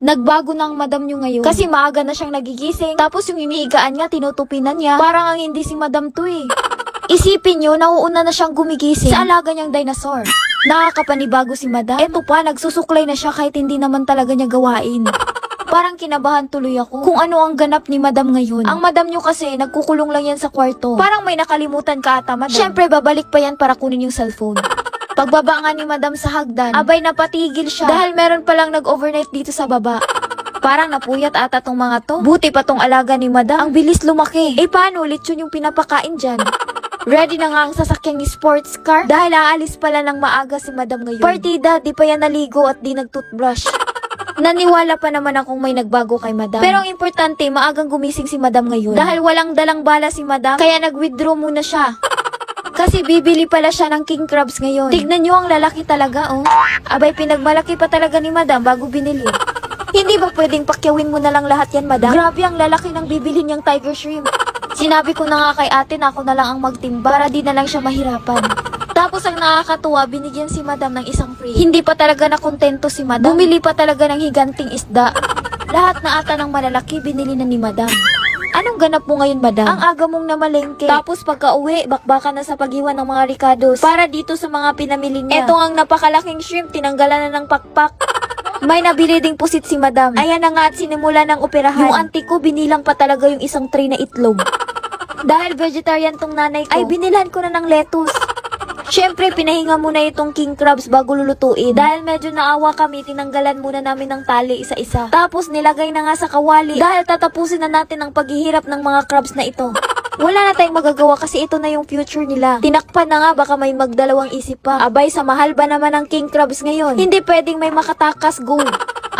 Nagbago na ang madam nyo ngayon. Kasi maaga na siyang nagigising. Tapos yung inihigaan niya, tinutupinan niya. Parang ang hindi si madam to eh. Isipin nyo, nauuna na siyang gumigising sa alaga niyang dinosaur. Nakakapanibago si madam. Eto pa, nagsusuklay na siya kahit hindi naman talaga niya gawain. Parang kinabahan tuloy ako kung ano ang ganap ni madam ngayon. Ang madam nyo kasi, nagkukulong lang yan sa kwarto. Parang may nakalimutan ka ata, madam. Siyempre, babalik pa yan para kunin yung cellphone. Pagbaba nga ni madam sa hagdan, abay napatigil siya dahil meron palang nag-overnight dito sa baba. Parang napuyat ata tong mga to. Buti pa tong alaga ni madam. Ang bilis lumaki. Eh paano ulit yun yung pinapakain dyan? Ready na nga ang sasakyang sports car dahil aalis pala ng maaga si madam ngayon. Partida, di pa yan naligo at di nag-toothbrush. Naniwala pa naman akong may nagbago kay madam. Pero ang importante, maagang gumising si madam ngayon. Dahil walang dalang bala si madam, kaya nag-withdraw muna siya. Kasi bibili pala siya ng king crabs ngayon. Tignan nyo ang lalaki talaga, oh. Abay, pinagmalaki pa talaga ni madam bago binili. Hindi ba pwedeng pakyawin mo na lang lahat yan, madam? Grabe ang lalaki ng bibili niyang tiger shrimp. Sinabi ko na nga kay ate na ako na lang ang magtimba para di na lang siya mahirapan. Tapos ang nakakatuwa, binigyan si madam ng isang free. Hindi pa talaga nakontento si madam. Bumili pa talaga ng higanting isda. Lahat na ata ng malalaki binili na ni madam. Anong ganap mo ngayon, madam? Ang aga mong namalengke. Tapos pagka uwi, bakbakan na sa pag-iwan ng mga ricados. Para dito sa mga pinamili niya. Eto ang napakalaking shrimp, tinanggalan na ng pakpak. May nabili ding pusit si madam. Ayan na nga at sinimula ng operahan. Yung auntie ko, binilang pa talaga yung isang tray na itlog. Dahil vegetarian tong nanay ko, ay binilhan ko na ng lettuce. Siyempre, pinahinga muna itong king crabs bago lulutuin. Dahil medyo naawa kami, tinanggalan muna namin ng tali isa-isa. Tapos nilagay na nga sa kawali dahil tatapusin na natin ang paghihirap ng mga crabs na ito. Wala na tayong magagawa kasi ito na yung future nila. Tinakpan na nga baka may magdalawang isip pa. Abay, sa mahal ba naman ng king crabs ngayon? Hindi pwedeng may makatakas goal.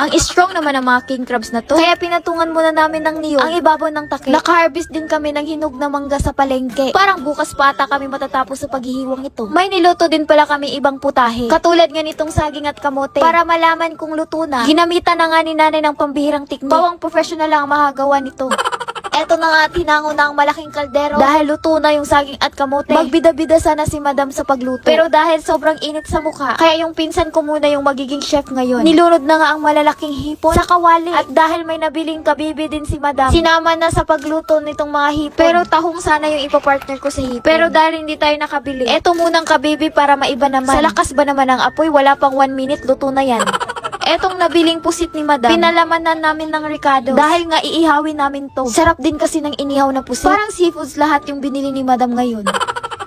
Ang strong naman ng mga king crabs na to. Kaya pinatungan muna namin ng niyo ang ibabaw ng takip. Naka-harvest din kami ng hinog na mangga sa palengke. Parang bukas pa ata kami matatapos sa paghihiwang ito. May niluto din pala kami ibang putahe. Katulad nga nitong saging at kamote. Para malaman kung luto na, ginamitan na nga ni nanay ng pambihirang tiknik. Bawang professional lang ang makagawa nito. Eto na nga, tinango na ang malaking kaldero. Dahil luto na yung saging at kamote. Magbida-bida sana si madam sa pagluto. Pero dahil sobrang init sa mukha, kaya yung pinsan ko muna yung magiging chef ngayon. Nilunod na nga ang malalaking hipon sa kawali. At dahil may nabiling kabibi din si madam, sinama na sa pagluto nitong mga hipon. Pero tahong sana yung ipapartner ko sa hipon. Pero dahil hindi tayo nakabili, eto munang kabibi para maiba naman. Sa lakas ba naman ng apoy, wala pang 1 minute, luto na yan. Etong nabiling pusit ni madam, pinalamanan namin ng Ricardo. Dahil nga iihawin namin to. Sarap din kasi ng inihaw na pusit. Parang seafoods lahat yung binili ni madam ngayon.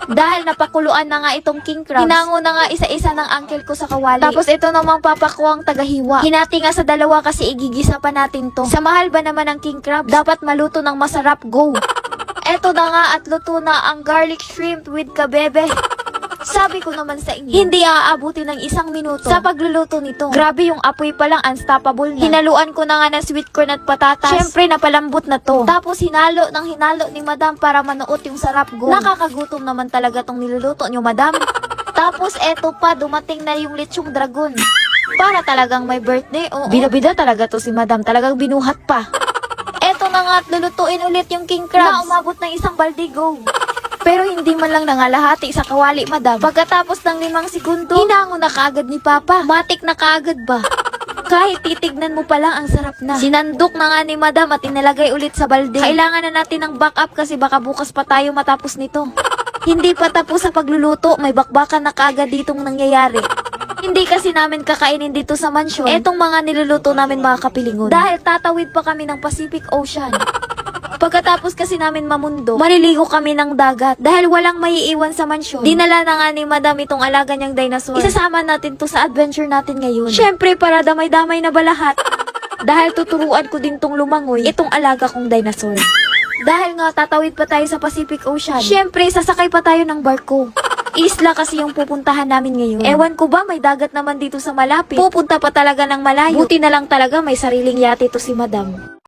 Dahil napakuluan na nga itong king crabs. Hinango na nga isa-isa ng uncle ko sa kawali. Tapos ito namang papakuang tagahiwa. Hinati nga sa dalawa kasi igigisa pa natin to. Sa mahal ba naman ng king crabs? Dapat maluto ng masarap. Go! Eto na nga at luto na ang garlic shrimp with kabebe. Sabi ko naman sa inyo, hindi aabuti ng isang minuto sa pagluluto nito. Grabe yung apoy pa lang, unstoppable na. Hinaluan ko na nga ng sweet corn at patatas. Siyempre, napalambot na to. Tapos hinalo ng hinalo ni madam para manuot yung sarap go. Nakakagutom naman talaga tong niluluto nyo, madam. Tapos eto pa, dumating na yung lechong dragon. Para talagang may birthday, oo. Bida-bida talaga to si madam, talagang binuhat pa. Eto na nga at lulutuin ulit yung king crabs. Na umabot ng isang baldigo. Pero hindi man lang nangalahati sa kawali, madam. Pagkatapos ng limang segundo, hinango na kaagad ni Papa. Matik na kaagad ba? Kahit titignan mo pa lang, ang sarap na. Sinandok na nga ni madam at inalagay ulit sa balde. Kailangan na natin ng backup kasi baka bukas pa tayo matapos nito. Hindi pa tapos sa pagluluto, may bakbakan na kaagad ditong nangyayari. Hindi kasi namin kakainin dito sa mansyon. Etong mga niluluto namin mga kapilingon. Dahil tatawid pa kami ng Pacific Ocean. Pagkatapos kasi namin mamundo, maliligo kami ng dagat dahil walang maiiwan sa mansyon. Dinala na nga ni madam itong alaga niyang dinosaur. Isasama natin to sa adventure natin ngayon. Syempre para damay-damay na ba lahat? dahil tuturuan ko din tong lumangoy itong alaga kong dinosaur. Dahil nga tatawid pa tayo sa Pacific Ocean. Syempre sasakay pa tayo ng barko. Isla kasi yung pupuntahan namin ngayon. Ewan ko ba, may dagat naman dito sa malapit. Pupunta pa talaga ng malayo. Buti na lang talaga may sariling yate to si madam.